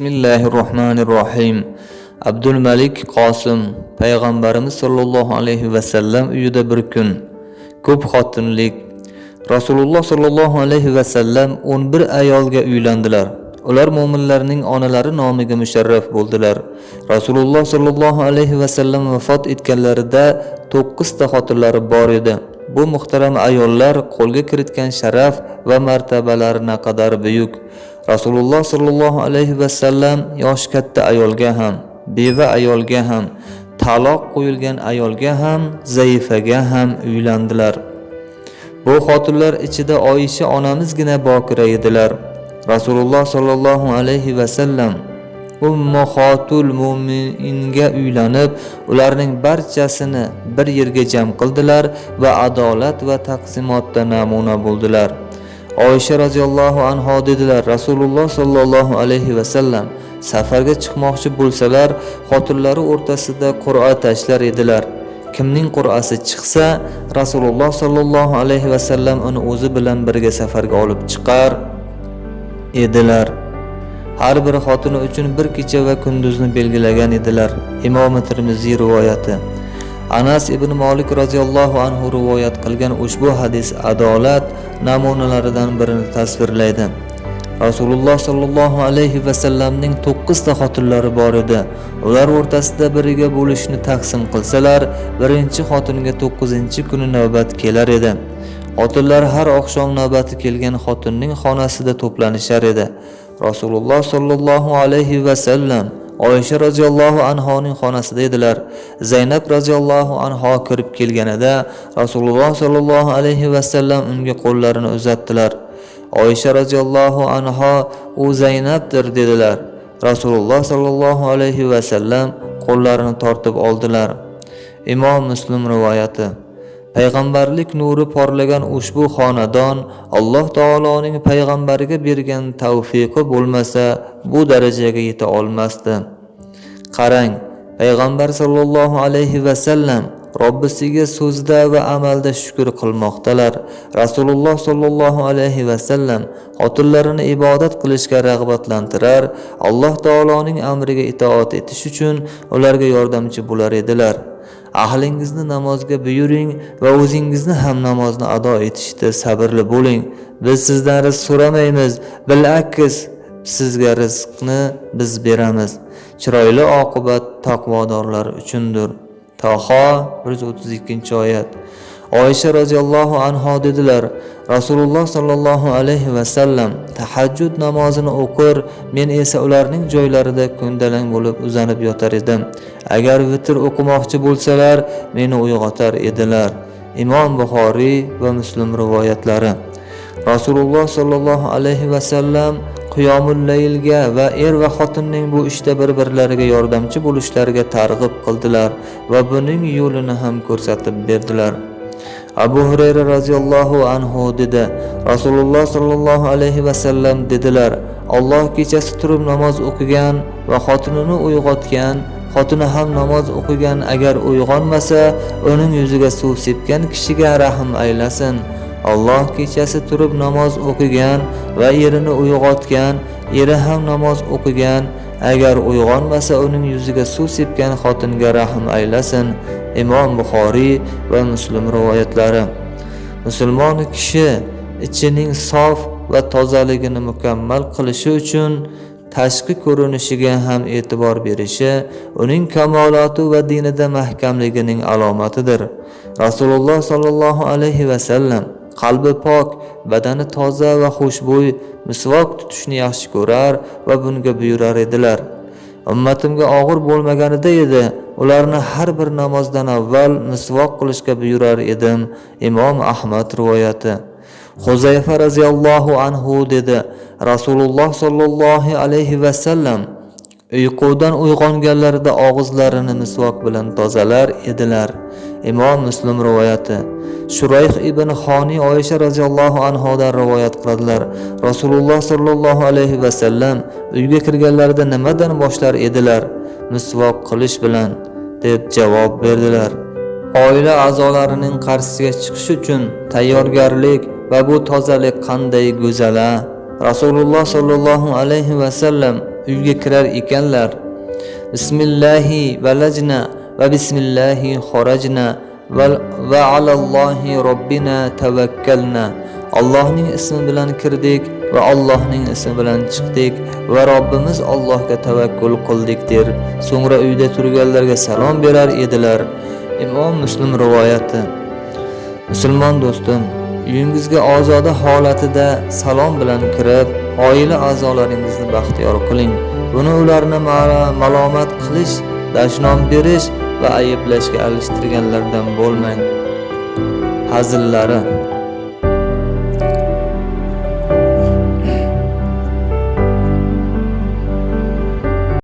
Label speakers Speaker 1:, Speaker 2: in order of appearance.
Speaker 1: bismillahi rohmanir rohim abdulmalik qosim payg'ambarimiz sollallohu alayhi vasallam uyida bir kun ko'p xotinlik. Rasululloh sollallohu alayhi vasallam 11 ayolga uylandilar. Ular mo'minlarning onalari nomiga musharraf bo'ldilar. Rasululloh sollallohu alayhi vasallam vafot etganlarida 9 ta xotinlari bor edi. Bu muhtaram ayollar qo'lga kiritgan sharaf va martabalari naqadar buyuk. Rasululloh sollallohu alayhi vasallam yoshi katta ayolga ham beva ayolga ham taloq qo'yilgan ayolga ham zaifaga ham uylandilar. Bu xotinlar ichida oyisha onamizgina bokira edilar. Rasululloh sollallohu alayhi vasallam ummahotul mo'minga uylanib ularning barchasini bir yerga jam qildilar va adolat va taqsimotda namuna bo'ldilar. Oysha roziyallohu anho dedilar rasululloh sollallohu alayhi vasallam safarga chiqmoqchi bo'lsalar xotinlari o'rtasida qur'a tashlar edilar. Kimning qur'asi chiqsa rasululloh sollallohu alayhi vasallam uni o'zi bilan birga safarga olib chiqar edilar. Har bir xotini uchun bir kecha va kunduzni belgilagan edilar. Imom termiziy rivoyati. Anas ibn molik roziyallohu anhu rivoyat qilgan ushbu hadis adolat namunalaridan birini tasvirlaydi. Rasululloh sollallohu alayhi vasallamning to'qqizta xotinlari bor edi. Ular o'rtasida biriga bo'lishni taqsim qilsalar birinchi xotinga to'qqizinchi kuni navbat kelar edi. Xotinlar har oqshom navbati kelgan xotinning xonasida to'planishar edi. Rasululloh sollallohu alayhi vasallam oysha roziyallohu anhoning xonasida edilar. Zaynab roziyallohu anho kirib kelganida rasululloh sollallohu alayhi vasallam unga qo'llarini uzatdilar. Oysha roziyallohu anho u zaynabdir dedilar. Rasululloh sollallohu alayhi vasallam qo'llarini tortib oldilar. Imom muslim rivoyati. Payg'ambarlik nuri porlagan ushbu xonadon alloh taoloning payg'ambariga bergan tavfiqi bo'lmasa bu darajaga yeta olmasdi. Qarang payg'ambar sollallohu alayhi vasallam robbisiga so'zda va amalda shukur qilmoqdalar. Rasululloh sollallohu alayhi vasallam xotinlarini ibodat qilishga rag'batlantirar alloh taoloning amriga itoat etish uchun ularga yordamchi bo'lar edilar. Ahlingizni namozga buyuring va o'zingizni ham namozni ado etishda sabrli bo'ling. Biz sizdan rizq so'ramaymiz. Bilakis sizga rizqni biz beramiz. Chiroyli oqibat taqvodorlar uchundir. Taho 132 oyat. Oysha roziyallohu anho dedilar rasululloh sollallohu alayhi vasallam tahajjud namozini o'qir men esa ularning joylarida ko'ndalang bo'lib uzanib yotar edim. Agar vitr o'qimoqchi bo'lsalar meni uyg'otar edilar. Imom buxoriy va muslim rivoyatlari. Rasululloh sollallohu alayhi vasallam qiyomul laylga va er va xotinning bu ishda bir birlariga yordamchi bo'lishlariga targ'ib qildilar va buning yo'lini ham ko'rsatib berdilar. Abu hurayra roziyallohu anhu dedi rasululloh sollallohu alayhi vasallam dedilar. Olloh kechasi turib namoz o'qigan va xotinini uyg'otgan xotini ham namoz o'qigan agar uyg'onmasa uning yuziga suv sepgan kishiga rahm aylasin. Alloh kechasi turib namoz o'qigan va erini uyg'otgan eri ham namoz o'qigan agar uyg'onmasa uning yuziga suv sepgan xotinga rahm aylasin. Imom buxoriy va muslim rivoyatlari. Musulmon kishi ichining sof va tozaligini mukammal qilishi uchun tashqi ko'rinishiga ham e'tibor berishi uning kamoloti va dinida mahkamligining alomatidir. Rasululloh sollallohu alayhi vasallam qalbi pok badani toza va xushbo'y misvok tutishni yaxshi ko'rar va bunga buyurar edilar. Ummatimga og'ir bo'lmaganida edi ularni har bir namozdan avval misvoq qilishga buyurar edim imom ahmad rivoyati. Huzayfa roziyallohu anhu dedi rasululloh sollallohu alayhi vasallam uyqudan uyg'onganlarida og'izlarini misvok bilan tozalar edilar. Imom muslim rivoyati shurayh ibn xoniy oysha roziyallohu anhodan rivoyat qiladilar. Rasululloh sollallohu alayhi vasallam uyga kirganlarida nimadan boshlar edilar? Misvoq qilish bilan deb javob berdilar. Oila a'zolarining qarshisiga chiqish uchun tayyorgarlik va bu tozalik qanday go'zal a rasululloh sollallohu alayhi vasallam uyga kirar ekanlar bismillahi valajna va bismillahi xorajna va va alallohi robbina tavakkalna Allohning ismi bilan kirdik va Allohning ismi bilan chiqdik va Robbimiz Allohga tavakkul qildik der. So'ngra uyda turganlarga salom berar edilar. Imom Muslim rivoyati. Musulmon do'stim, uyingizga ozoda holatida salom bilan kirib, oila a'zolaringizni baxtiyor qiling. Buni ularni malomat qilish, dashnom berish va ayblashga alishtirganlardan bo'lmang. Hazillari